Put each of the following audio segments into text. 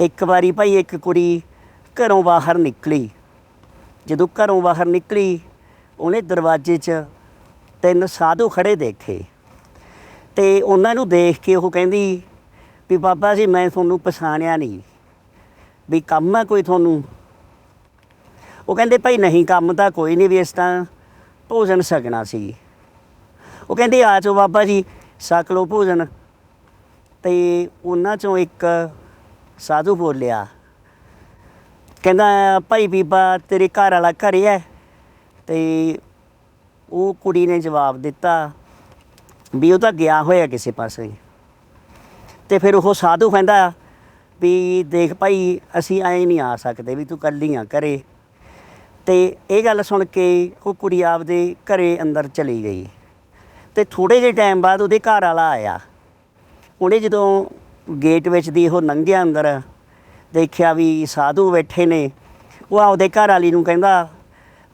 ਇੱਕ ਵਾਰੀ ਭਾਈ ਇੱਕ ਕੁੜੀ ਘਰੋਂ ਬਾਹਰ ਨਿਕਲੀ। ਜਦੋਂ ਘਰੋਂ ਬਾਹਰ ਨਿਕਲੀ, ਉਹਨੇ ਦਰਵਾਜ਼ੇ 'ਚ ਤਿੰਨ ਸਾਧੂ ਖੜੇ ਦੇਖੇ ਤੇ ਉਹਨਾਂ ਨੂੰ ਦੇਖ ਕੇ ਉਹ ਕਹਿੰਦੀ ਵੀ ਬਾਬਾ ਜੀ, ਮੈਂ ਤੁਹਾਨੂੰ ਪਛਾਣਿਆ ਨਹੀਂ ਵੀ ਕੰਮ ਹੈ ਕੋਈ ਤੁਹਾਨੂੰ। ਉਹ ਕਹਿੰਦੇ, ਭਾਈ ਨਹੀਂ, ਕੰਮ ਤਾਂ ਕੋਈ ਨਹੀਂ ਵੀ ਇਸ ਤਾਂ ਭੋਜਨ ਸਕਣਾ ਸੀ। ਉਹ ਕਹਿੰਦੇ, ਆ ਜਾਓ ਬਾਬਾ ਜੀ ਸਕ ਲਓ ਭੋਜਨ। ਤੇ ਉਹਨਾਂ ਚੋਂ ਇੱਕ ਸਾਧੂ ਬੋਲਿਆ, ਕਹਿੰਦਾ, ਭਾਈ ਬੀਬਾ, ਤੇਰੇ ਘਰ ਵਾਲਾ ਘਰੇ ਹੈ? ਤੇ ਉਹ ਕੁੜੀ ਨੇ ਜਵਾਬ ਦਿੱਤਾ ਵੀ ਉਹ ਤਾਂ ਗਿਆ ਹੋਇਆ ਕਿਸੇ ਪਾਸੇ। ਤੇ ਫਿਰ ਉਹ ਸਾਧੂ ਕਹਿੰਦਾ ਵੀ, ਦੇਖ ਭਾਈ, ਅਸੀਂ ਐ ਨਹੀਂ ਆ ਸਕਦੇ ਵੀ ਤੂੰ ਕੱਲੀ ਆ ਘਰੇ। ਤੇ ਇਹ ਗੱਲ ਸੁਣ ਕੇ ਉਹ ਕੁੜੀ ਆਪਦੇ ਘਰੇ ਅੰਦਰ ਚਲੀ ਗਈ। ਤੇ ਥੋੜੇ ਜਿਹੇ ਟਾਈਮ ਬਾਅਦ ਉਹਦੇ ਘਰ ਵਾਲਾ ਆਇਆ। ਉਹਨੇ ਜਦੋਂ ਗੇਟ ਵਿੱਚ ਦੀ ਉਹ ਲੰਘਿਆ ਅੰਦਰ ਦੇਖਿਆ ਵੀ ਸਾਧੂ ਬੈਠੇ ਨੇ। ਉਹ ਆਪਦੇ ਘਰ ਵਾਲੀ ਨੂੰ ਕਹਿੰਦਾ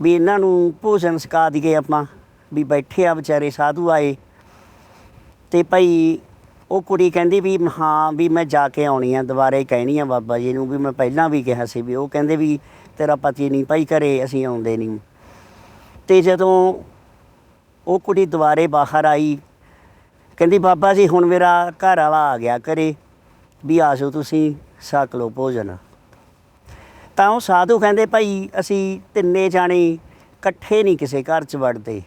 ਵੀ ਇਹਨਾਂ ਨੂੰ ਭੋਜਨ ਸਕਾ ਦਈਏ ਆਪਾਂ, ਵੀ ਬੈਠੇ ਆ ਵਿਚਾਰੇ ਸਾਧੂ ਆਏ। ਤੇ ਭਾਈ ਉਹ ਕੁੜੀ ਕਹਿੰਦੀ ਵੀ ਹਾਂ, ਵੀ ਮੈਂ ਜਾ ਕੇ ਆਉਣੀ ਆ, ਦੁਬਾਰੇ ਕਹਿਣੀ ਆ ਬਾਬਾ ਜੀ ਨੂੰ ਵੀ ਮੈਂ ਪਹਿਲਾਂ ਵੀ ਕਿਹਾ ਸੀ ਵੀ ਉਹ ਕਹਿੰਦੇ ਵੀ ਤੇਰਾ ਪਤੀ ਨਹੀਂ, ਭਾਈ ਘਰੇ ਅਸੀਂ ਆਉਂਦੇ ਨਹੀਂ। ਤੇ ਜਦੋਂ ਉਹ ਕੁੜੀ ਦੁਬਾਰੇ ਬਾਹਰ ਆਈ, ਕਹਿੰਦੀ ਬਾਬਾ ਜੀ ਹੁਣ ਮੇਰਾ ਘਰ ਵਾਲਾ ਆ ਗਿਆ ਘਰੇ। ਵੀ ਆ ਜਾਓ ਤੁਸੀਂ ਛਕ ਲਓ ਭੋਜਨ। ਤਾਂ ਉਹ ਸਾਧੂ ਕਹਿੰਦੇ, ਭਾਈ ਅਸੀਂ ਤਿੰਨੇ ਜਾਣੇ ਇਕੱਠੇ ਨਹੀਂ ਕਿਸੇ ਘਰ 'ਚ ਵੜਦੇ।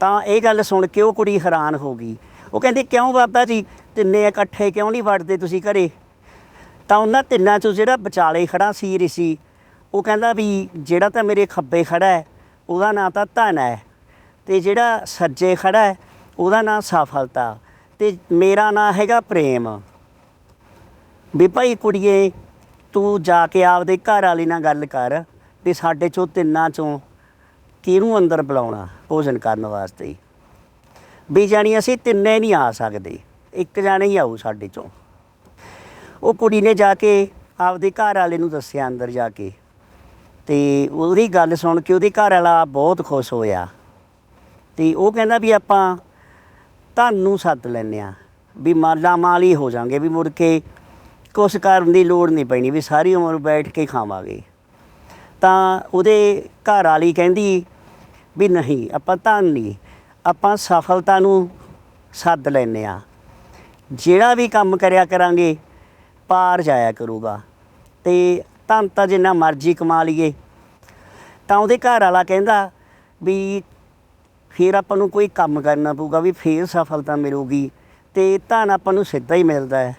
ਤਾਂ ਇਹ ਗੱਲ ਸੁਣ ਕੇ ਉਹ ਕੁੜੀ ਹੈਰਾਨ ਹੋ ਗਈ। ਉਹ ਕਹਿੰਦੀ, ਕਿਉਂ ਬਾਬਾ ਜੀ, ਤਿੰਨੇ ਇਕੱਠੇ ਕਿਉਂ ਨਹੀਂ ਵੜਦੇ ਤੁਸੀਂ ਘਰੇ? ਤਾਂ ਉਹਨਾਂ ਤਿੰਨਾਂ ਚੋਂ ਜਿਹੜਾ ਵਿਚਾਲੇ ਖੜਾ ਸੀ ਰਿਸ਼ੀ, ਉਹ ਕਹਿੰਦਾ ਵੀ, ਜਿਹੜਾ ਤਾਂ ਮੇਰੇ ਖੱਬੇ ਖੜਾ ਹੈ, ਉਹਦਾ ਨਾਂ ਤਾਂ ਧਨ ਹੈ ਤੇ ਜਿਹੜਾ ਸੱਜੇ ਖੜਾ ਹੈ, ਉਹਦਾ ਨਾਂ ਸਫਲਤਾ ਤੇ ਮੇਰਾ ਨਾਂ ਹੈਗਾ ਪ੍ਰੇਮ। ਵੀ ਭਾਈ ਕੁੜੀਏ, ਤੂੰ ਜਾ ਕੇ ਆਪਦੇ ਘਰ ਵਾਲੇ ਨਾਲ ਗੱਲ ਕਰ ਵੀ ਸਾਡੇ ਚੋਂ ਤਿੰਨਾਂ ਚੋਂ ਕਿਹਨੂੰ ਅੰਦਰ ਬੁਲਾਉਣਾ ਭੋਜਨ ਕਰਨ ਵਾਸਤੇ। ਵੀ ਜਾਣੀ ਅਸੀਂ ਤਿੰਨੇ ਨਹੀਂ ਆ ਸਕਦੇ, ਇੱਕ ਜਾਣੇ ਹੀ ਆਊ ਸਾਡੇ ਚੋਂ। ਉਹ ਕੁੜੀ ਨੇ ਜਾ ਕੇ ਆਪਦੇ ਘਰ ਵਾਲੇ ਨੂੰ ਦੱਸਿਆ ਅੰਦਰ ਜਾ ਕੇ ਤੇ ਉਹਦੀ ਗੱਲ ਸੁਣ ਕੇ ਉਹਦੇ ਘਰ ਵਾਲਾ ਬਹੁਤ ਖੁਸ਼ ਹੋਇਆ। ਤੇ ਉਹ ਕਹਿੰਦਾ ਵੀ ਆਪਾਂ ਤੁਹਾਨੂੰ ਸੱਦ ਲੈਨੇ ਆ ਵੀ ਮਾਲਾ ਮਾਲ ਹੀ ਹੋ ਜਾਾਂਗੇ, ਵੀ ਮੁੜ ਕੇ ਕੁਛ ਕਰਨ ਦੀ ਲੋੜ ਨਹੀਂ ਪੈਣੀ ਵੀ ਸਾਰੀ ਉਮਰ ਬੈਠ ਕੇ ਖਾਵਾਂਗੇ। ਤਾਂ ਉਹਦੇ ਘਰ ਵਾਲੀ ਕਹਿੰਦੀ ਵੀ ਨਹੀਂ, ਆਪਾਂ ਧਨ ਨਹੀਂ ਆਪਾਂ ਸਫਲਤਾ ਨੂੰ ਸੱਦ ਲੈਨੇ ਆ ਜਿਹੜਾ ਵੀ ਕੰਮ ਕਰਿਆ ਕਰਾਂਗੇ, ਪਾਰ ਜਾਇਆ ਕਰੂਗਾ। ਤੇ ਧਨ ਤਾਂ ਜਿੰਨਾ ਮਰਜ਼ੀ ਕਮਾ ਲਈਏ। ਤਾਂ ਉਹਦੇ ਘਰ ਵਾਲਾ ਕਹਿੰਦਾ ਵੀ ਫਿਰ ਆਪਾਂ ਨੂੰ ਕੋਈ ਕੰਮ ਕਰਨਾ ਪਊਗਾ ਵੀ ਫਿਰ ਸਫਲਤਾ ਮਿਲੂਗੀ ਤੇ ਧਨ ਆਪਾਂ ਨੂੰ ਸਿੱਧਾ ਹੀ ਮਿਲਦਾ ਹੈ।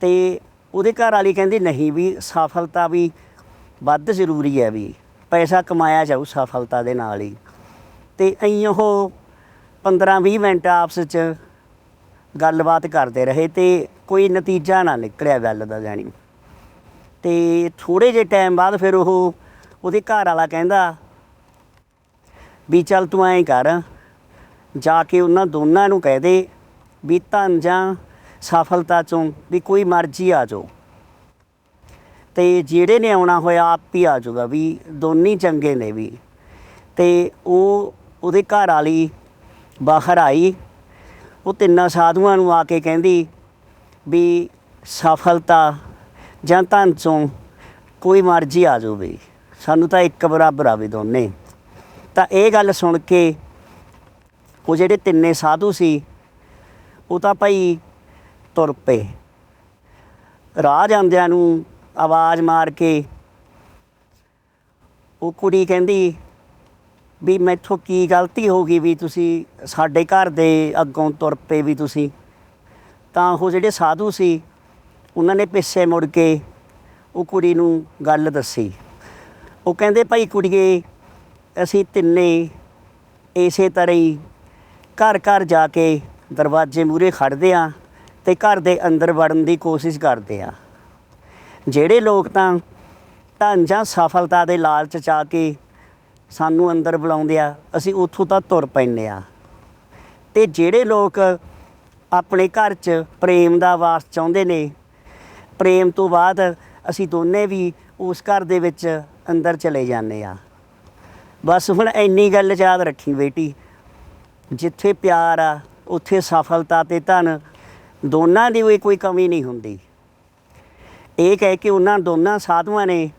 ਤੇ ਉਹਦੇ ਘਰ ਵਾਲੀ ਕਹਿੰਦੀ ਨਹੀਂ ਵੀ, ਸਫਲਤਾ ਵੀ ਵੱਧ ਜ਼ਰੂਰੀ ਹੈ ਵੀ, ਪੈਸਾ ਕਮਾਇਆ ਜਾਊ ਸਫਲਤਾ ਦੇ ਨਾਲ ਹੀ। ਤੇ ਐਂ ਉਹ 15-20 ਮਿੰਟ ਆਪਸ ਵਿੱਚ ਗੱਲਬਾਤ ਕਰਦੇ ਰਹੇ ਤੇ ਕੋਈ ਨਤੀਜਾ ਨਾ ਨਿਕਲਿਆ ਗੱਲ ਦਾ ਜਾਣੀ। ਤੇ ਥੋੜੇ ਜਿਹੇ ਟਾਈਮ ਬਾਅਦ ਫਿਰ ਉਹ ਉਹਦੇ ਘਰ ਵਾਲਾ ਕਹਿੰਦਾ ਵੀ ਚੱਲ ਤੂੰ ਐਂ ਕਰ, ਜਾ ਕੇ ਉਹਨਾਂ ਦੋਨਾਂ ਨੂੰ ਕਹਿ ਦੇ ਵੀ ਧਨ ਜਾਂ ਸਫਲਤਾ ਚੋਂ ਵੀ ਕੋਈ ਮਰਜ਼ੀ ਆ ਜਾਓ। ਤੇ ਜਿਹੜੇ ਨੇ ਆਉਣਾ ਹੋਇਆ ਆਪ ਹੀ ਆ ਜਾਊਗਾ ਵੀ, ਦੋਨੀ ਚੰਗੇ ਨੇ ਵੀ। ਤੇ ਉਹ ਉਹਦੇ ਘਰ ਵਾਲੀ ਬਾਹਰ ਆਈ, ਉਹ ਤਿੰਨਾਂ ਸਾਧੂਆਂ ਨੂੰ ਆ ਕੇ ਕਹਿੰਦੀ ਵੀ ਸਫਲਤਾ ਜਾਂ ਧਨ ਚੋਂ ਕੋਈ ਮਰਜ਼ੀ ਆ ਜਾਊ ਵੀ। ਸਾਨੂੰ ਤਾਂ ਇੱਕ ਬਰਾਬਰ ਆਵੇ ਦੋਨੇ। ਤਾਂ ਇਹ ਗੱਲ ਸੁਣ ਕੇ ਉਹ ਜਿਹੜੇ ਤਿੰਨੇ ਸਾਧੂ ਸੀ, ਉਹ ਤਾਂ ਭਾਈ ਤੁਰ ਪਏ। ਰਾਹ ਜਾਂਦਿਆਂ ਨੂੰ ਆਵਾਜ਼ ਮਾਰ ਕੇ ਉਹ ਕੁੜੀ ਕਹਿੰਦੀ ਵੀ ਮੈਥੋਂ ਕੀ ਗਲਤੀ ਹੋ ਗਈ ਵੀ ਤੁਸੀਂ ਸਾਡੇ ਘਰ ਦੇ ਅੱਗੋਂ ਤੁਰ ਪਏ ਵੀ ਤੁਸੀਂ। ਤਾਂ ਉਹ ਜਿਹੜੇ ਸਾਧੂ ਸੀ, ਉਹਨਾਂ ਨੇ ਪਿੱਛੇ ਮੁੜ ਕੇ ਉਹ ਕੁੜੀ ਨੂੰ ਗੱਲ ਦੱਸੀ। ਉਹ ਕਹਿੰਦੇ, ਭਾਈ ਕੁੜੀਏ, ਅਸੀਂ ਤਿੰਨੇ ਇਸੇ ਤਰ੍ਹਾਂ ਹੀ ਘਰ ਘਰ ਜਾ ਕੇ ਦਰਵਾਜ਼ੇ ਮੂਰੇ ਖੜਦੇ ਆ। ਤੇ ਘਰ ਦੇ ਅੰਦਰ ਵੜਨ ਦੀ ਕੋਸ਼ਿਸ਼ ਕਰਦੇ ਆ। ਜਿਹੜੇ ਲੋਕ ਤਾਂ ਧਨ ਜਾਂ ਸਫਲਤਾ ਦੇ ਲਾਲਚ ਚ ਆ ਕੇ ਸਾਨੂੰ ਅੰਦਰ ਬੁਲਾਉਂਦੇ ਆ, ਅਸੀਂ ਉੱਥੋਂ ਤਾਂ ਤੁਰ ਪੈਂਦੇ ਆ। ਤੇ ਜਿਹੜੇ ਲੋਕ ਆਪਣੇ ਘਰ 'ਚ ਪ੍ਰੇਮ ਦਾ ਵਾਸ ਚਾਹੁੰਦੇ ਨੇ, ਪ੍ਰੇਮ ਤੋਂ ਬਾਅਦ ਅਸੀਂ ਦੋਨੇ ਵੀ ਉਸ ਘਰ ਦੇ ਵਿੱਚ ਅੰਦਰ ਚਲੇ ਜਾਂਦੇ ਆ। ਬਸ ਹੁਣ ਇੰਨੀ ਗੱਲ ਯਾਦ ਰੱਖੀ ਬੇਟੀ, ਜਿੱਥੇ ਪਿਆਰ ਆ, ਉੱਥੇ ਸਫਲਤਾ ਤੇ ਧਨ ਦੋਨਾਂ ਦੀ ਵੀ ਕੋਈ ਕਮੀ ਨਹੀਂ ਹੁੰਦੀ। ਇਹ ਕਹਿ ਕੇ ਉਹਨਾਂ ਦੋਨਾਂ ਸਾਧੂਆਂ ਨੇ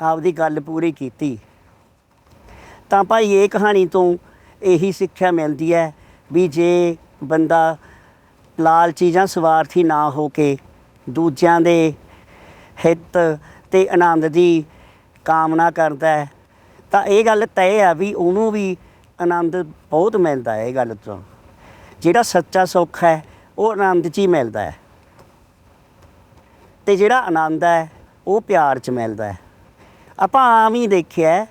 ਆਪਦੀ ਗੱਲ ਪੂਰੀ ਕੀਤੀ। ਤਾਂ ਭਾਈ ਇਹ ਕਹਾਣੀ ਤੋਂ ਇਹੀ ਸਿੱਖਿਆ ਮਿਲਦੀ ਹੈ ਵੀ ਜੇ ਬੰਦਾ ਲਾਲਚੀ ਜਾਂ ਸਵਾਰਥੀ ਨਾ ਹੋ ਕੇ ਦੂਜਿਆਂ ਦੇ ਹਿੱਤ ਤੇ ਆਨੰਦ ਦੀ ਕਾਮਨਾ ਕਰਦਾ ਹੈ, ਤਾਂ ਇਹ ਗੱਲ ਤੈਅ ਆ ਵੀ ਉਹਨੂੰ ਵੀ ਆਨੰਦ ਬਹੁਤ ਮਿਲਦਾ ਹੈ ਇਹ ਗੱਲ ਤੋਂ। ਜਿਹੜਾ ਸੱਚਾ ਸੁੱਖ ਹੈ ਉਹ ਆਨੰਦ 'ਚ ਹੀ ਮਿਲਦਾ ਹੈ। ਤੇ ਜਿਹੜਾ ਆਨੰਦ ਹੈ, ਉਹ ਪਿਆਰ 'ਚ ਮਿਲਦਾ ਹੈ। ਆਪਾਂ ਆਮ ਹੀ ਦੇਖਿਆ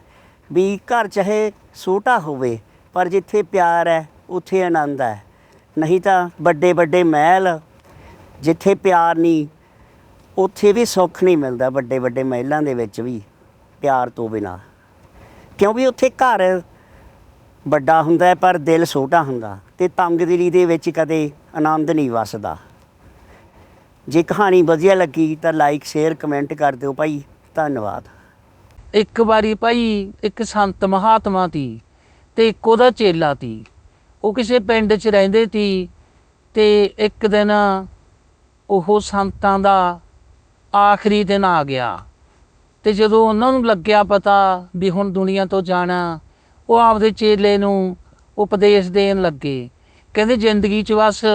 ਵੀ ਘਰ ਚਾਹੇ ਛੋਟਾ ਹੋਵੇ, ਪਰ ਜਿੱਥੇ ਪਿਆਰ ਹੈ, ਉੱਥੇ ਆਨੰਦ ਹੈ। ਨਹੀਂ ਤਾਂ ਵੱਡੇ ਵੱਡੇ ਮਹਿਲ, ਜਿੱਥੇ ਪਿਆਰ ਨਹੀਂ, ਉੱਥੇ ਵੀ ਸੁੱਖ ਨਹੀਂ ਮਿਲਦਾ ਵੱਡੇ ਵੱਡੇ ਮਹਿਲਾਂ ਦੇ ਵਿੱਚ ਵੀ ਪਿਆਰ ਤੋਂ ਬਿਨਾ। ਕਿਉਂਕਿ ਉੱਥੇ ਘਰ ਵੱਡਾ ਹੁੰਦਾ ਪਰ ਦਿਲ ਛੋਟਾ ਹੁੰਦਾ। ਤੇ ਤੰਗਦਿਲੀ ਦੇ ਵਿੱਚ ਕਦੇ ਆਨੰਦ ਨਹੀਂ ਵਸਦਾ। ਜੇ ਕਹਾਣੀ ਵਧੀਆ ਲੱਗੀ ਤਾਂ ਲਾਈਕ ਸ਼ੇਅਰ ਕਮੈਂਟ ਕਰ ਦਿਓ ਭਾਈ। ਧੰਨਵਾਦ। ਇੱਕ ਵਾਰੀ ਭਾਈ, ਇੱਕ ਸੰਤ ਮਹਾਤਮਾ ਤੀ ਤੇ ਇੱਕ ਉਹਦਾ ਚੇਲਾ ਤੀ। ਉਹ ਕਿਸੇ ਪਿੰਡ 'ਚ ਰਹਿੰਦੇ ਤੀ ਤੇ ਇੱਕ ਦਿਨ ਉਹ ਸੰਤਾਂ ਦਾ ਆਖਰੀ ਦਿਨ ਆ ਗਿਆ। ਤੇ ਜਦੋਂ ਉਹਨਾਂ ਨੂੰ ਲੱਗਿਆ ਪਤਾ ਵੀ ਹੁਣ ਦੁਨੀਆ ਤੋਂ ਜਾਣਾ, ਉਹ ਆਪਦੇ ਚੇਲੇ ਨੂੰ ਉਪਦੇਸ਼ ਦੇਣ ਲੱਗੇ। ਕਹਿੰਦੇ ਜ਼ਿੰਦਗੀ 'ਚ ਬਸ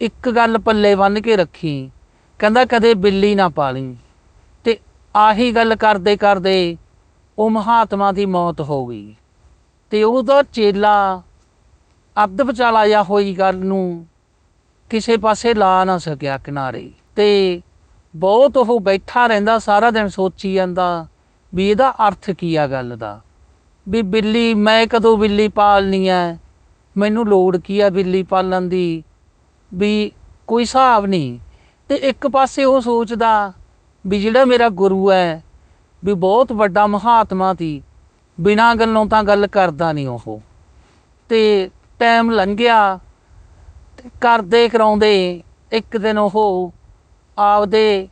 ਇੱਕ ਗੱਲ ਪੱਲੇ ਬੰਨ੍ਹ ਕੇ ਰੱਖੀ। ਕਹਿੰਦਾ ਕਦੇ ਬਿੱਲੀ ਨਾ ਪਾਲੀ। ਤੇ ਆਹੀ ਗੱਲ ਕਰਦੇ ਕਰਦੇ ਉਹ ਮਹਾਤਮਾ ਦੀ ਮੌਤ ਹੋ ਗਈ। ਤੇ ਉਹਦਾ ਚੇਲਾ ਅੱਧ ਵਿਚਾਲਾ ਜਾਂ ਹੋਈ ਗੱਲ ਨੂੰ ਕਿਸੇ ਪਾਸੇ ਲਾ ਨਾ ਸਕਿਆ ਕਿਨਾਰੇ। ਤੇ ਬਹੁਤ ਉਹ ਬੈਠਾ ਰਹਿੰਦਾ, ਸਾਰਾ ਦਿਨ ਸੋਚੀ ਜਾਂਦਾ ਵੀ ਇਹਦਾ ਅਰਥ ਕੀ ਆ ਗੱਲ ਦਾ। ਵੀ ਬਿੱਲੀ, ਮੈਂ ਕਦੋਂ ਬਿੱਲੀ ਪਾਲਨੀ ਐ? ਮੈਨੂੰ ਲੋੜ ਕੀ ਆ ਬਿੱਲੀ ਪਾਲਣ ਦੀ? ਵੀ ਕੋਈ ਹਿਸਾਬ ਨਹੀਂ। ਤੇ ਇੱਕ ਪਾਸੇ ਉਹ ਸੋਚਦਾ ਵੀ ਜਿਹੜਾ ਮੇਰਾ ਗੁਰੂ ਹੈ, ਵੀ ਬਹੁਤ ਵੱਡਾ ਮਹਾਤਮਾ ਸੀ, ਬਿਨਾਂ ਗੱਲੋਂ ਤਾਂ ਗੱਲ ਕਰਦਾ ਨਹੀਂ ਉਹ। ਤੇ ਟਾਈਮ ਲੰਘਿਆ ਤੇ ਕਰਦੇ ਕਰਾਉਂਦੇ ਇੱਕ ਦਿਨ ਉਹ ਆਪਦੇ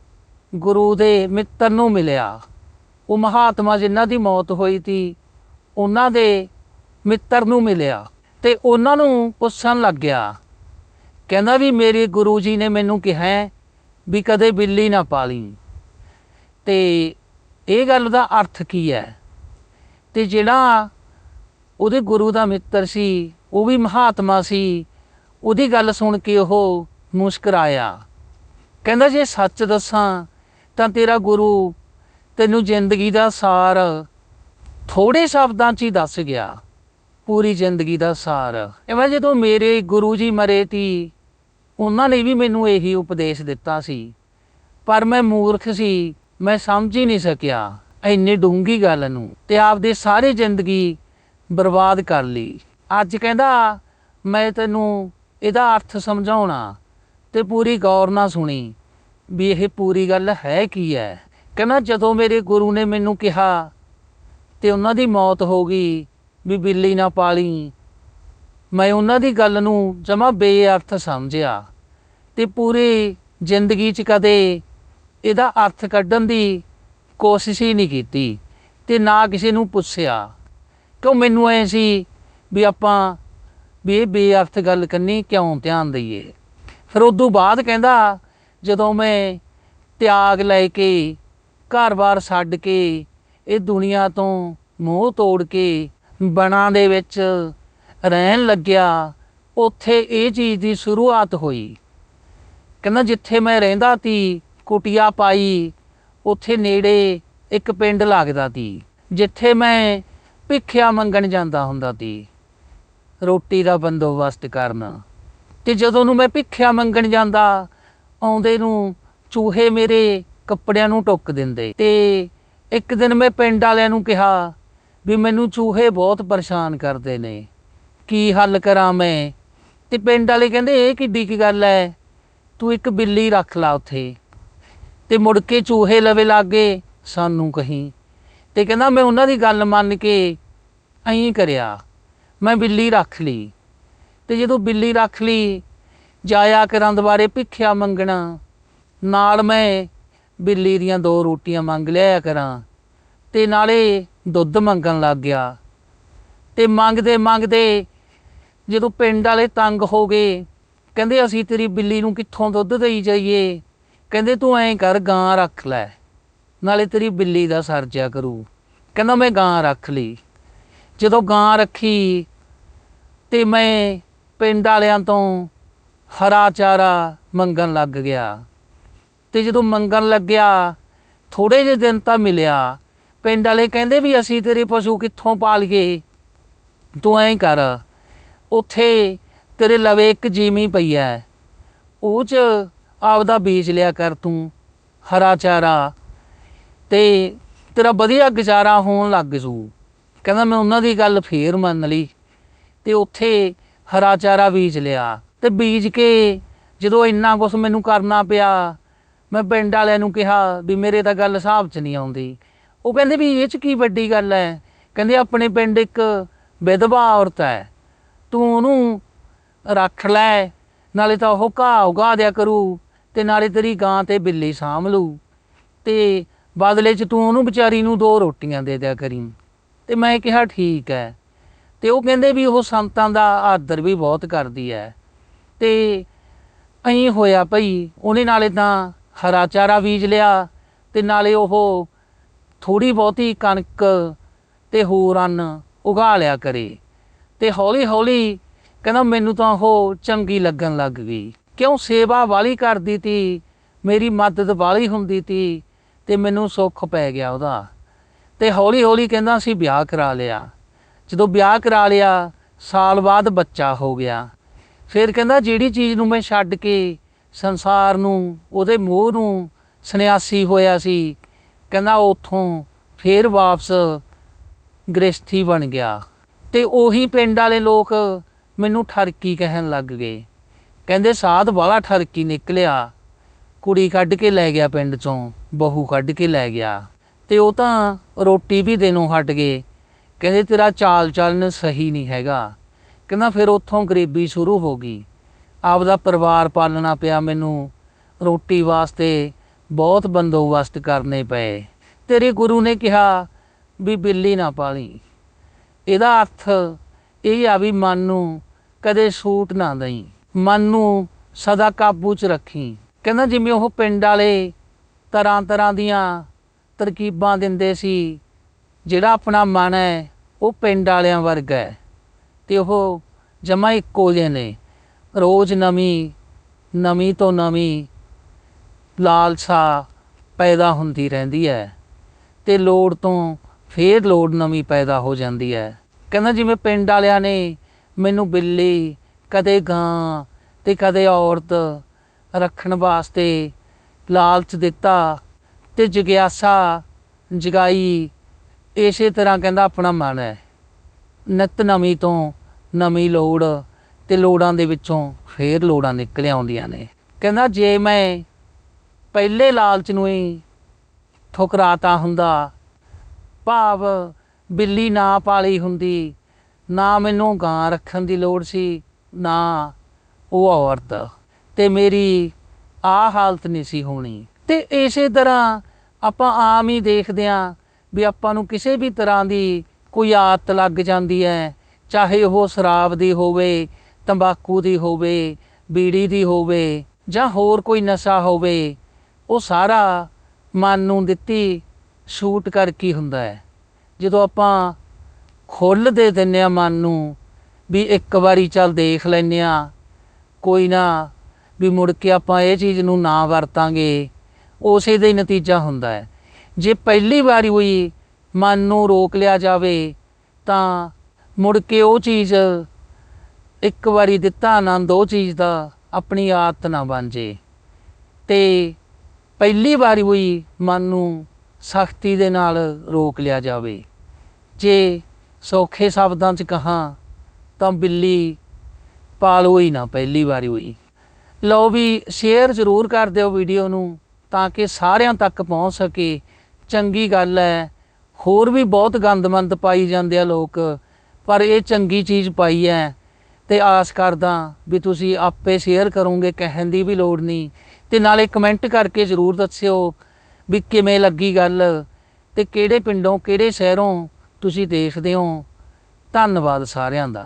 ਗੁਰੂ ਦੇ ਮਿੱਤਰ ਨੂੰ ਮਿਲਿਆ। ਉਹ ਮਹਾਤਮਾ ਜਿਨ੍ਹਾਂ ਦੀ ਮੌਤ ਹੋਈ ਸੀ, ਉਹਨਾਂ ਦੇ ਮਿੱਤਰ ਨੂੰ ਮਿਲਿਆ। ਤੇ ਉਹਨਾਂ ਨੂੰ ਪੁੱਛਣ ਲੱਗ ਗਿਆ। ਕਹਿੰਦਾ ਵੀ ਮੇਰੇ ਗੁਰੂ ਜੀ ਨੇ ਮੈਨੂੰ ਕਿਹਾ ਵੀ ਕਦੇ ਬਿੱਲੀ ਨਾ ਪਾਲੀ। ਤੇ ਇਹ ਗੱਲ ਦਾ ਅਰਥ ਕੀ ਹੈ? ਤੇ ਜਿਹੜਾ ਉਹਦੇ ਗੁਰੂ ਦਾ ਮਿੱਤਰ ਸੀ, ਉਹ ਵੀ ਮਹਾਤਮਾ ਸੀ, ਉਹਦੀ ਗੱਲ ਸੁਣ ਕੇ ਉਹ ਮੁਸਕਰਾਇਆ। ਕਹਿੰਦਾ, ਜੇ ਸੱਚ ਦੱਸਾਂ ਤਾਂ ਤੇਰਾ ਗੁਰੂ ਤੈਨੂੰ ਜ਼ਿੰਦਗੀ ਦਾ ਸਾਰ ਥੋੜੇ ਸ਼ਬਦਾਂ 'ਚ ਹੀ ਦੱਸ ਗਿਆ। ਪੂਰੀ ਜ਼ਿੰਦਗੀ ਦਾ ਸਾਰ। ਐਵੇਂ ਜਦੋਂ ਮੇਰੇ ਗੁਰੂ ਜੀ ਮਰੇ ਤੀ, ਉਹਨਾਂ ਨੇ ਵੀ ਮੈਨੂੰ ਇਹੀ ਉਪਦੇਸ਼ ਦਿੱਤਾ ਸੀ। ਪਰ ਮੈਂ ਮੂਰਖ ਸੀ, ਮੈਂ ਸਮਝ ਹੀ ਨਹੀਂ ਸਕਿਆ ਇੰਨੀ ਡੂੰਗੀ ਗੱਲ ਨੂੰ ਤੇ ਆਪਦੇ ਸਾਰੀ ਜ਼ਿੰਦਗੀ ਬਰਬਾਦ ਕਰ ਲਈ। ਅੱਜ ਕਹਿੰਦਾ, ਮੈਂ ਤੈਨੂੰ ਇਹਦਾ ਅਰਥ ਸਮਝਾਉਣਾ ਤੇ ਪੂਰੀ ਗੌਰ ਨਾਲ ਸੁਣੀ ਵੀ ਇਹ ਪੂਰੀ ਗੱਲ ਹੈ ਕੀ ਹੈ। ਕਹਿੰਦਾ, ਜਦੋਂ ਮੇਰੇ ਗੁਰੂ ਨੇ ਮੈਨੂੰ ਕਿਹਾ ਤੇ ਉਹਨਾਂ ਦੀ ਮੌਤ ਹੋ ਗਈ ਵੀ ਬਿੱਲੀ ਨਾ ਪਾਲੀ। ਮੈਂ ਉਹਨਾਂ ਦੀ ਗੱਲ ਨੂੰ ਜਮਾ ਬੇਅਰਥ ਸਮਝਿਆ ਤੇ ਪੂਰੀ ਜ਼ਿੰਦਗੀ 'ਚ ਕਦੇ ਇਹਦਾ ਅਰਥ ਕੱਢਣ ਦੀ ਕੋਸ਼ਿਸ਼ ਹੀ ਨਹੀਂ ਕੀਤੀ ਤੇ ਨਾ ਕਿਸੇ ਨੂੰ ਪੁੱਛਿਆ। ਕਿਉਂ ਮੈਨੂੰ ਐ ਸੀ ਵੀ ਆਪਾਂ ਵੀ ਇਹ ਬੇਅਰਥ ਗੱਲ ਕਰਨੀ ਕਿਉਂ ਧਿਆਨ ਦਈਏ? ਫਿਰ ਉਦੋਂ ਬਾਅਦ ਕਹਿੰਦਾ, ਜਦੋਂ ਮੈਂ ਤਿਆਗ ਲੈ ਕੇ ਘਰ-ਬਾਰ ਛੱਡ ਕੇ ਇਹ ਦੁਨੀਆ ਤੋਂ ਮੋਹ ਤੋੜ ਕੇ ਬਣਾ ਦੇ ਵਿੱਚ ਰਹਿਣ ਲੱਗਿਆ, ਉੱਥੇ ਇਹ ਚੀਜ਼ ਦੀ ਸ਼ੁਰੂਆਤ ਹੋਈ। ਕਹਿੰਦਾ, ਜਿੱਥੇ ਮੈਂ ਰਹਿੰਦਾ ਸੀ, ਕੁਟਿਆ ਪਾਈ, ਉੱਥੇ ਨੇੜੇ ਇੱਕ ਪਿੰਡ ਲੱਗਦਾ ਸੀ, ਜਿੱਥੇ ਮੈਂ ਭਿੱਖਿਆ ਮੰਗਣ ਜਾਂਦਾ ਹੁੰਦਾ ਸੀ, ਰੋਟੀ ਦਾ ਬੰਦੋਬਸਤ ਕਰਨ। ਤੇ ਜਦੋਂ ਨੂੰ ਮੈਂ ਭਿੱਖਿਆ ਮੰਗਣ ਜਾਂਦਾ, ਆਉਂਦੇ ਨੂੰ ਚੂਹੇ ਮੇਰੇ ਕੱਪੜਿਆਂ ਨੂੰ ਟੁੱਕ ਦਿੰਦੇ ਤੇ ਇੱਕ ਦਿਨ ਮੈਂ ਪਿੰਡ ਵਾਲਿਆਂ ਨੂੰ ਕਿਹਾ ਵੀ ਮੈਨੂੰ ਚੂਹੇ ਬਹੁਤ ਪਰੇਸ਼ਾਨ ਕਰਦੇ ਨੇ। ਕੀ ਹੱਲ ਕਰਾਂ ਮੈਂ? ਤੇ ਪਿੰਡ ਵਾਲੇ ਕਹਿੰਦੇ, ਇਹ ਕਿੱਡੀ ਕੀ ਗੱਲ ਹੈ ਤੂੰ ਇੱਕ ਬਿੱਲੀ ਰੱਖ ਲਾ ਉੱਥੇ। ਤੇ ਮੁੜ ਕੇ ਚੂਹੇ ਲਵੇ ਲਾਗੇ, ਸਾਨੂੰ ਕਹੀਂ। ਤੇ ਕਹਿੰਦਾ, ਮੈਂ ਉਹਨਾਂ ਦੀ ਗੱਲ ਮੰਨ ਕੇ ਐਂ ਕਰਿਆ, ਮੈਂ ਬਿੱਲੀ ਰੱਖ ਲਈ। ਤੇ ਜਦੋਂ ਬਿੱਲੀ ਰੱਖ ਲਈ, ਜਾਇਆ ਕਰਾਂ ਦੁਬਾਰੇ ਭਿੱਖਿਆ ਮੰਗਣਾ। ਨਾਲ ਮੈਂ ਬਿੱਲੀ ਦੀਆਂ ਦੋ ਰੋਟੀਆਂ ਮੰਗ ਲਿਆ ਕਰਾਂ। ਤੇ ਨਾਲੇ ਦੁੱਧ ਮੰਗਣ ਲੱਗ ਗਿਆ ਤੇ ਮੰਗਦੇ ਮੰਗਦੇ ਜਦੋਂ ਪਿੰਡ ਵਾਲੇ ਤੰਗ ਹੋ ਗਏ, ਕਹਿੰਦੇ ਅਸੀਂ ਤੇਰੀ ਬਿੱਲੀ ਨੂੰ ਕਿੱਥੋਂ ਦੁੱਧ ਦੇਈ ਜਾਈਏ? ਕਹਿੰਦੇ ਤੂੰ ਐਂ ਕਰ, ਗਾਂ ਰੱਖ ਲੈ, ਨਾਲੇ ਤੇਰੀ ਬਿੱਲੀ ਦਾ ਸਰਜਿਆ ਕਰੂ। ਕਹਿੰਦਾ ਮੈਂ ਗਾਂ ਰੱਖ ਲਈ। ਜਦੋਂ ਗਾਂ ਰੱਖੀ ਤੇ ਮੈਂ ਪਿੰਡ ਵਾਲਿਆਂ ਤੋਂ ਹਰਾ ਚਾਰਾ ਮੰਗਣ ਲੱਗ ਗਿਆ। ਤੇ ਜਦੋਂ ਮੰਗਣ ਲੱਗਿਆ ਥੋੜੇ ਜਿਹੇ ਦਿਨ ਤਾਂ ਮਿਲਿਆ ਪਿੰਡ ਵਾਲੇ ਕਹਿੰਦੇ ਵੀ ਅਸੀਂ ਤੇਰੇ ਪਸ਼ੂ ਕਿੱਥੋਂ ਪਾਲ ਗਏ? ਤੂੰ ਐਂ ਕਰ, ਉੱਥੇ ਤੇਰੇ ਲਵੇ ਇੱਕ ਜੀਮੀ ਪਈ ਐ। ਉਹ ਚ ਆਪਦਾ ਬੀਜ ਲਿਆ ਕਰ ਤੂੰ, ਹਰਾ ਚਾਰਾ। ਤੇ ਤੇਰਾ ਵਧੀਆ ਗੁਜ਼ਾਰਾ ਹੋਣ ਲੱਗ ਜੂ। ਕਹਿੰਦਾ ਮੈਂ ਉਹਨਾਂ ਦੀ ਗੱਲ ਫੇਰ ਮੰਨ ਲਈ। ਤੇ ਉੱਥੇ ਹਰਾ ਚਾਰਾ ਬੀਜ ਲਿਆ। ਤੇ ਬੀਜ ਕੇ ਜਦੋਂ ਇੰਨਾ ਕੁਛ ਮੈਨੂੰ ਕਰਨਾ ਪਿਆ, ਮੈਂ ਪਿੰਡ ਵਾਲਿਆਂ ਨੂੰ ਕਿਹਾ ਵੀ ਮੇਰੇ ਤਾਂ ਗੱਲ ਹਿਸਾਬ 'ਚ ਨਹੀਂ ਆਉਂਦੀ। ਉਹ ਕਹਿੰਦੇ ਵੀ ਇਹ 'ਚ ਕੀ ਵੱਡੀ ਗੱਲ ਹੈ ਕਹਿੰਦੇ ਆਪਣੇ ਪਿੰਡ ਇੱਕ ਵਿਧਵਾ ਔਰਤ ਹੈ ਤੂੰ ਉਹਨੂੰ ਰੱਖ ਲੈ, ਨਾਲੇ ਤਾਂ ਉਹ ਘਾਹ ਉਗਾ ਦਿਆ ਕਰੂ ਤੇ ਨਾਲੇ ਤੇਰੀ ਗਾਂ ਤੇ ਬਿੱਲੀ ਸਾਂਭ ਲੂ ਤੇ ਬਦਲੇ 'ਚ ਤੂੰ ਉਹਨੂੰ ਵਿਚਾਰੀ ਨੂੰ ਦੋ ਰੋਟੀਆਂ ਦੇ ਦਿਆ ਕਰੀ। ਤੇ ਮੈਂ ਕਿਹਾ ਠੀਕ ਹੈ ਤੇ ਉਹ ਕਹਿੰਦੇ ਵੀ ਉਹ ਸੰਤਾਂ ਦਾ ਆਦਰ ਵੀ ਬਹੁਤ ਕਰਦੀ ਹੈ ਤੇ ਅਹੀਂ ਹੋਇਆ ਭਈ ਉਹਨੇ ਨਾਲੇ ਤਾਂ ਹਰਾ ਚਾਰਾ ਬੀਜ ਲਿਆ ਤੇ ਨਾਲੇ ਉਹ ਥੋੜੀ ਬਹੁਤੀ ਕਣਕ ਤੇ ਹੋਰ ਅੰਨ ਉਗਾ ਲਿਆ ਕਰੇ ਤੇ ਹੌਲੀ ਹੌਲੀ ਕਹਿੰਦਾ ਮੈਨੂੰ ਤਾਂ ਉਹ ਚੰਗੀ ਲੱਗਣ ਲੱਗ ਗਈ। ਕਿਉਂ? ਸੇਵਾ ਵਾਲੀ ਕਰਦੀ ਤੀ, ਮੇਰੀ ਮਦਦ ਵਾਲੀ ਹੁੰਦੀ ਤੀ ਤੇ ਮੈਨੂੰ ਸੁੱਖ ਪੈ ਗਿਆ ਉਹਦਾ। ਤੇ ਹੌਲੀ ਹੌਲੀ ਕਹਿੰਦਾ ਅਸੀਂ ਵਿਆਹ ਕਰਾ ਲਿਆ। ਜਦੋਂ ਵਿਆਹ ਕਰਾ ਲਿਆ, ਸਾਲ ਬਾਅਦ ਬੱਚਾ ਹੋ ਗਿਆ। ਫਿਰ ਕਹਿੰਦਾ ਜਿਹੜੀ ਚੀਜ਼ ਨੂੰ ਮੈਂ ਛੱਡ ਕੇ ਸੰਸਾਰ ਨੂੰ, ਉਹਦੇ ਮੋਹ ਨੂੰ ਸੰਨਿਆਸੀ ਹੋਇਆ ਸੀ ਕਹਿੰਦਾ ਉੱਥੋਂ ਫੇਰ ਵਾਪਸ ਗ੍ਰਸਥੀ ਬਣ ਗਿਆ। ਤੇ ਉਹੀ ਪਿੰਡ ਵਾਲੇ ਲੋਕ ਮੈਨੂੰ ਠਰਕੀ ਕਹਿਣ ਲੱਗ ਗਏ। ਕਹਿੰਦੇ, ਸਾਧ ਵਾਲਾ ਠਰਕੀ ਨਿਕਲਿਆ। ਕੁੜੀ ਕੱਢ ਕੇ ਲੈ ਗਿਆ ਪਿੰਡ ਚੋਂ, ਬਹੂ ਕੱਢ ਕੇ ਲੈ ਗਿਆ। ਤੇ ਉਹ ਤਾਂ ਰੋਟੀ ਵੀ ਦੇਣੋਂ ਹਟ ਗਏ। ਕਹਿੰਦੇ, ਤੇਰਾ ਚਾਲ ਚੱਲਨ ਸਹੀ ਨਹੀਂ ਹੈਗਾ। ਕਹਿੰਦਾ, ਫਿਰ ਉੱਥੋਂ ਗਰੀਬੀ ਸ਼ੁਰੂ ਹੋ ਗਈ। ਆਪਦਾ ਪਰਿਵਾਰ ਪਾਲਣਾ ਪਿਆ ਮੈਨੂੰ ਰੋਟੀ ਵਾਸਤੇ ਬਹੁਤ ਬੰਦੋਬਸਤ ਕਰਨੇ ਪਏ। ਤੇਰੇ ਗੁਰੂ ਨੇ ਕਿਹਾ ਵੀ ਬਿੱਲੀ ਨਾ ਪਾਲੀ। ਇਹਦਾ ਅਰਥ ਇਹ ਆ ਵੀ ਮਨ ਨੂੰ ਕਦੇ ਸੂਟ ਨਾ ਦਈ। ਮਨ ਨੂੰ ਸਦਾ ਕਾਬੂ 'ਚ ਰੱਖੀ। ਕਹਿੰਦਾ ਜਿਵੇਂ ਉਹ ਪਿੰਡ ਵਾਲੇ ਤਰ੍ਹਾਂ ਤਰ੍ਹਾਂ ਦੀਆਂ ਤਰਕੀਬਾਂ ਦਿੰਦੇ ਸੀ, ਜਿਹੜਾ ਆਪਣਾ ਮਨ ਹੈ, ਉਹ ਪਿੰਡ ਵਾਲਿਆਂ ਵਰਗਾ ਹੈ। ਤੇ ਉਹ ਜਮਾ ਇੱਕੋ ਜਿਹੇ ਨੇ। ਰੋਜ਼ ਨਵੀਂ ਨਵੀਂ ਤੋਂ ਨਵੀਂ ਲਾਲਸਾ ਪੈਦਾ ਹੁੰਦੀ ਰਹਿੰਦੀ ਹੈ ਤੇ ਲੋੜ ਤੋਂ ਫੇਰ ਲੋੜ ਨਵੀਂ ਪੈਦਾ ਹੋ ਜਾਂਦੀ ਹੈ। ਕਹਿੰਦਾ ਜਿਵੇਂ ਪਿੰਡ ਵਾਲਿਆਂ ਨੇ ਮੈਨੂੰ ਬਿੱਲੀ, ਕਦੇ ਗਾਂ ਤੇ ਕਦੇ ਔਰਤ ਰੱਖਣ ਵਾਸਤੇ ਲਾਲਚ ਦਿੱਤਾ ਤੇ ਜਗਿਆਸਾ ਜਗਾਈ, ਇਸੇ ਤਰ੍ਹਾਂ ਕਹਿੰਦਾ ਆਪਣਾ ਮਨ ਹੈ। ਨਿਤ ਨਵੀਂ ਤੋਂ ਨਵੀਂ ਲੋੜ ਤੇ ਲੋੜਾਂ ਦੇ ਵਿੱਚੋਂ ਫੇਰ ਲੋੜਾਂ ਨਿਕਲ ਆਉਂਦੀਆਂ ਨੇ। ਕਹਿੰਦਾ ਜੇ ਮੈਂ ਪਹਿਲੇ ਲਾਲਚ ਨੂੰ ਹੀ ਠੁਕਰਾਤਾ ਹੁੰਦਾ। ਭਾਵ ਬਿੱਲੀ ਨਾ ਪਾਲੀ ਹੁੰਦੀ, ਨਾ ਮੈਨੂੰ ਗਾਂ ਰੱਖਣ ਦੀ ਲੋੜ ਸੀ, ਨਾ ਉਹ ਔਰਤ। ਤੇ ਮੇਰੀ ਆ ਹਾਲਤ ਨਹੀਂ ਸੀ ਹੋਣੀ। ਤੇ ਇਸੇ ਤਰ੍ਹਾਂ ਆਪਾਂ ਆਮ ਹੀ ਦੇਖਦੇ ਆਂ ਵੀ ਆਪਾਂ ਨੂੰ ਕਿਸੇ ਵੀ ਤਰ੍ਹਾਂ ਦੀ ਕੋਈ ਆਦਤ ਲੱਗ ਜਾਂਦੀ ਹੈ। ਚਾਹੇ ਉਹ ਸ਼ਰਾਬ ਦੀ ਹੋਵੇ, ਤੰਬਾਕੂ ਦੀ ਹੋਵੇ, ਬੀੜੀ ਦੀ ਹੋਵੇ ਜਾਂ ਹੋਰ ਕੋਈ ਨਸ਼ਾ ਹੋਵੇ ਉਹ ਸਾਰਾ ਮਨ ਨੂੰ ਦਿੱਤੀ ਸ਼ੂਟ ਕਰਕੇ ਹੀ ਹੁੰਦਾ ਹੈ? ਜਦੋਂ ਆਪਾਂ ਖੁੱਲ੍ਹ ਦੇ ਦਿੰਨੇ ਆ ਮਨ ਨੂੰ ਵੀ ਇੱਕ ਵਾਰੀ ਚੱਲ ਦੇਖ ਲੈਨੇ ਆ ਕੋਈ ਨਾ ਵੀ ਮੁੜ ਕੇ ਆਪਾਂ ਇਹ ਚੀਜ਼ ਨੂੰ ਨਾ ਵਰਤਾਂਗੇ, ਉਸੇ ਦਾ ਹੀ ਨਤੀਜਾ ਹੁੰਦਾ ਹੈ। ਜੇ ਪਹਿਲੀ ਵਾਰੀ ਹੋਈ ਮਨ ਨੂੰ ਰੋਕ ਲਿਆ ਜਾਵੇ, ਤਾਂ ਮੁੜ ਕੇ ਉਹ ਚੀਜ਼ ਇੱਕ ਵਾਰੀ ਦਿੱਤਾ ਆਨੰਦ, ਉਹ ਚੀਜ਼ ਦਾ ਆਪਣੀ ਆਦਤ ਨਾ ਬਣ ਜੇ। ਤੇ ਪਹਿਲੀ ਵਾਰੀ ਹੋਈ ਮਨ ਨੂੰ ਸਖਤੀ ਦੇ ਨਾਲ ਰੋਕ ਲਿਆ ਜਾਵੇ। ਜੇ ਸੌਖੇ ਸ਼ਬਦਾਂ 'ਚ ਕਹਾਂ, ਤਾਂ ਬਿੱਲੀ ਪਾਲੋ ਹੀ ਨਾ ਪਹਿਲੀ ਵਾਰੀ ਹੋਈ। ਲਓ ਵੀ, ਸ਼ੇਅਰ ਜ਼ਰੂਰ ਕਰ ਦਿਓ ਵੀਡੀਓ ਨੂੰ, ਤਾਂ ਕਿ ਸਾਰਿਆਂ ਤੱਕ ਪਹੁੰਚ ਸਕੇ। ਚੰਗੀ ਗੱਲ ਹੈ ਹੋਰ ਵੀ ਬਹੁਤ ਗੰਦਮੰਦ ਪਾਈ ਜਾਂਦੇ ਆ ਲੋਕ, ਪਰ ਇਹ ਚੰਗੀ ਚੀਜ਼ ਪਾਈ ਹੈ ਤੇ ਆਸ ਕਰਦਾ ਵੀ ਤੁਸੀਂ ਆਪੇ ਸ਼ੇਅਰ ਕਰੋਗੇ, ਕਹਿਣ ਦੀ ਵੀ ਲੋੜ ਨਹੀਂ। ਤੇ ਨਾਲੇ ਕਮੈਂਟ ਕਰਕੇ ਜ਼ਰੂਰ ਦੱਸਿਓ ਵੀ ਕਿਵੇਂ ਲੱਗੀ ਗੱਲ ਤੇ ਕਿਹੜੇ ਪਿੰਡੋਂ, ਕਿਹੜੇ ਸ਼ਹਿਰੋਂ ਤੁਸੀਂ ਦੇਖਦੇ ਹੋ। ਧੰਨਵਾਦ ਸਾਰਿਆਂ ਦਾ।